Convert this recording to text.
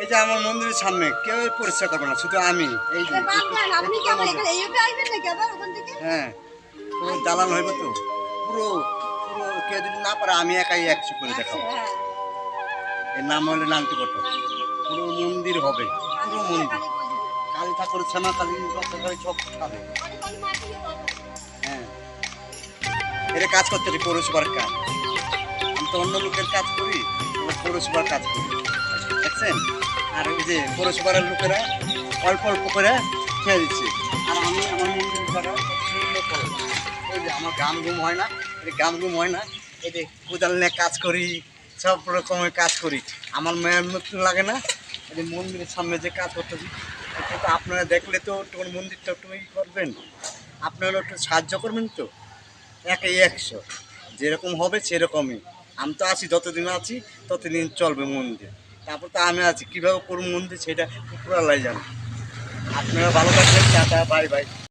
এই যে আমার মন্দিরের সামনে কেউ পরিষ্কার করবে না শুধু আমি এই যে হ্যাঁ পুরো দালান হইব তো পুরো পুরো কেউ যদি না পারে আমি একাই একশো করে দেখাবো। হ্যাঁ। এর নাম হলো নাংটি কত পুরো মন্দির হবে পুরো মন্দির। কালী ঠাকুর শ্যামা কালী সব খাবে হ্যাঁ। এটা কাজ করতে পৌরসভার কাজ। আমি তো অন্য লোকের কাজ করি পৌরসভার কাজ করি। দেখছেন? আর ওই যে পৌরসভার লোকেরা অল্প অল্প করে খেয়ে দিচ্ছে। আর আমি আমার সুন্দর করে ওই যে আমার গান ঘুম হয় না, এই গান ঘুম হয় না, এই যে কোদাল নিয়ে কাজ করি, সব রকমের কাজ করি। আমার মেয়ের মতো লাগে না, এই যে মন্দিরের সামনে যে কাজ করতেছি তো আপনারা দেখলে তো একটু মন্দিরটা একটু ই করবেন। আপনারা একটু সাহায্য করবেন তো, একাই একশো। যেরকম হবে সেরকমই। আমি তো আছি, যতদিন আছি, ততদিন চলবে মন্দির। তারপর তো আমি আছি, কীভাবে করুন মন্দির সেটা পুরালাই জানো। আপনারা ভালো থাকবেন, টাটা, বাই বাই।